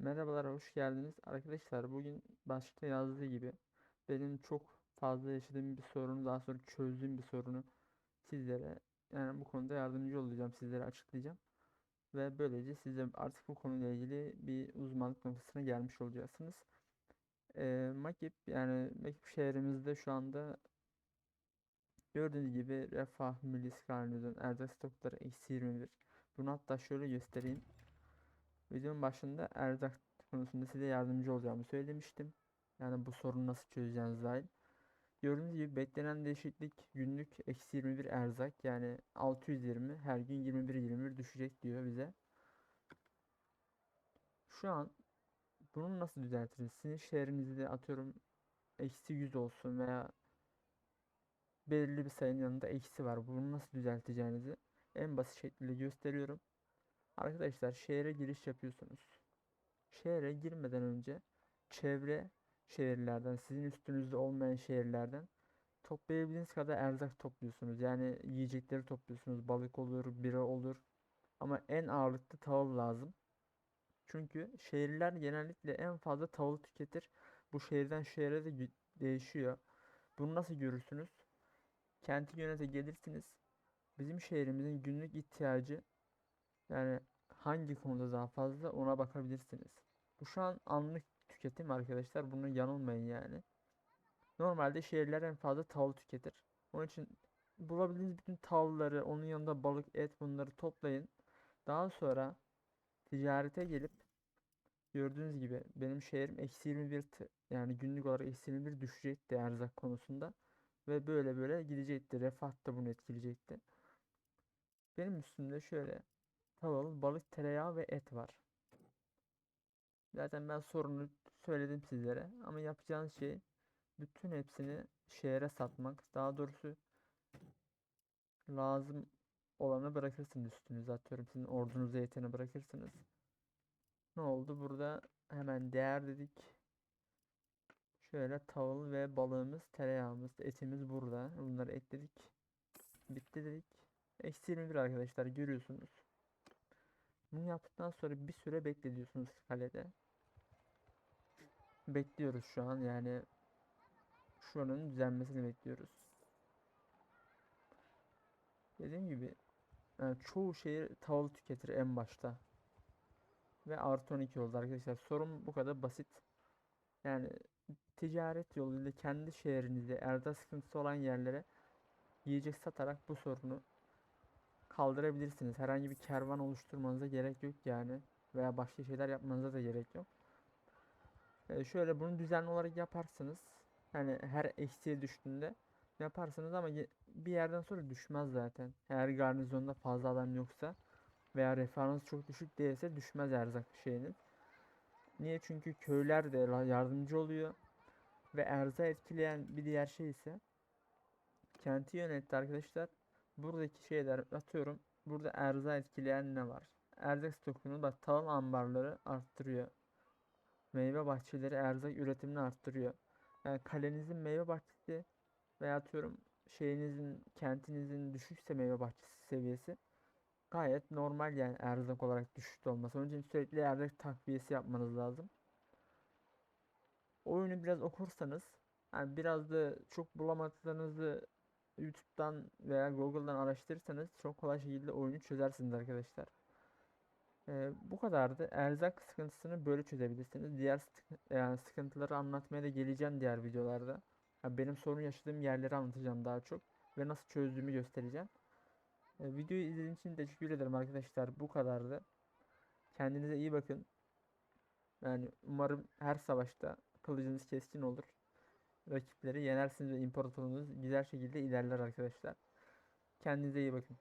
Merhabalar, hoş geldiniz. Arkadaşlar bugün başta yazdığı gibi benim çok fazla yaşadığım bir sorunu daha sonra çözdüğüm bir sorunu sizlere yani bu konuda yardımcı olacağım, sizlere açıklayacağım. Ve böylece siz de artık bu konuyla ilgili bir uzmanlık noktasına gelmiş olacaksınız. Ee, Makip yani Makip şehrimizde şu anda gördüğünüz gibi Refah, Millis Garnizon, erzak stokları eksi 21. Bunu hatta şöyle göstereyim. Videonun başında erzak konusunda size yardımcı olacağımı söylemiştim. Yani bu sorunu nasıl çözeceğiniz dair. Gördüğünüz gibi beklenen değişiklik günlük eksi 21 erzak yani 620 her gün 21-21 düşecek diyor bize. Şu an bunu nasıl düzeltiriz? Sizin şehrinizde atıyorum eksi 100 olsun veya belirli bir sayının yanında eksi var. Bunu nasıl düzelteceğinizi en basit şekilde gösteriyorum. Arkadaşlar şehre giriş yapıyorsunuz. Şehre girmeden önce çevre şehirlerden, sizin üstünüzde olmayan şehirlerden toplayabildiğiniz kadar erzak topluyorsunuz. Yani yiyecekleri topluyorsunuz. Balık olur, bira olur. Ama en ağırlıklı tahıl lazım. Çünkü şehirler genellikle en fazla tahıl tüketir. Bu şehirden şehre de değişiyor. Bunu nasıl görürsünüz? Kenti yönete gelirsiniz. Bizim şehrimizin günlük ihtiyacı yani hangi konuda daha fazla ona bakabilirsiniz. Bu şu an anlık tüketim arkadaşlar. Bunu yanılmayın yani. Normalde şehirler en fazla tavuk tüketir. Onun için bulabildiğiniz bütün tavları, onun yanında balık, et bunları toplayın. Daha sonra ticarete gelip gördüğünüz gibi benim şehrim eksi 21 yani günlük olarak eksi 21 düşecekti erzak konusunda. Ve böyle böyle gidecekti. Refah da bunu etkileyecekti. Benim üstümde şöyle Tavalı balık, tereyağı ve et var. Zaten ben sorunu söyledim sizlere. Ama yapacağınız şey bütün hepsini şehre satmak. Daha doğrusu lazım olanı bırakırsınız üstünüze atıyorum. Sizin ordunuza yeteni bırakırsınız. Ne oldu? Burada hemen değer dedik. Şöyle tavıl ve balığımız, tereyağımız, etimiz burada. Bunları ekledik. Bitti dedik. Eksi 21 arkadaşlar görüyorsunuz. Bunu yaptıktan sonra bir süre beklediyorsunuz kalede. Bekliyoruz şu an yani şuranın düzenmesini bekliyoruz. Dediğim gibi yani çoğu şeyi tavıl tüketir en başta. Ve artı 12 oldu arkadaşlar. Sorun bu kadar basit. Yani ticaret yoluyla kendi şehrinizde erde sıkıntısı olan yerlere yiyecek satarak bu sorunu kaldırabilirsiniz. Herhangi bir kervan oluşturmanıza gerek yok yani. Veya başka şeyler yapmanıza da gerek yok. Ee, şöyle bunu düzenli olarak yaparsınız. Yani her eksiğe düştüğünde yaparsınız ama bir yerden sonra düşmez zaten. Eğer garnizonda fazla adam yoksa veya refahınız çok düşük değilse düşmez erzak şeyiniz. Niye? Çünkü köyler de yardımcı oluyor. Ve erza etkileyen bir diğer şey ise kenti yönetti arkadaşlar buradaki şeyler atıyorum. Burada erza etkileyen ne var? Erzak stokunu bak tahıl ambarları arttırıyor. Meyve bahçeleri erzak üretimini arttırıyor. Yani kalenizin meyve bahçesi veya atıyorum şeyinizin kentinizin düşükse meyve bahçesi seviyesi gayet normal yani erzak olarak düşük olması. Onun için sürekli erzak takviyesi yapmanız lazım. Oyunu biraz okursanız yani biraz da çok bulamadığınızı YouTube'dan veya Google'dan araştırırsanız çok kolay şekilde oyunu çözersiniz arkadaşlar. Ee, bu kadardı. Erzak sıkıntısını böyle çözebilirsiniz. Diğer sık yani sıkıntıları anlatmaya da geleceğim diğer videolarda. Yani benim sorun yaşadığım yerleri anlatacağım daha çok. Ve nasıl çözdüğümü göstereceğim. Ee, videoyu izlediğiniz için teşekkür ederim arkadaşlar. Bu kadardı. Kendinize iyi bakın. Yani umarım her savaşta kılıcınız keskin olur rakipleri yenersiniz ve imparatorluğunuz güzel şekilde ilerler arkadaşlar. Kendinize iyi bakın.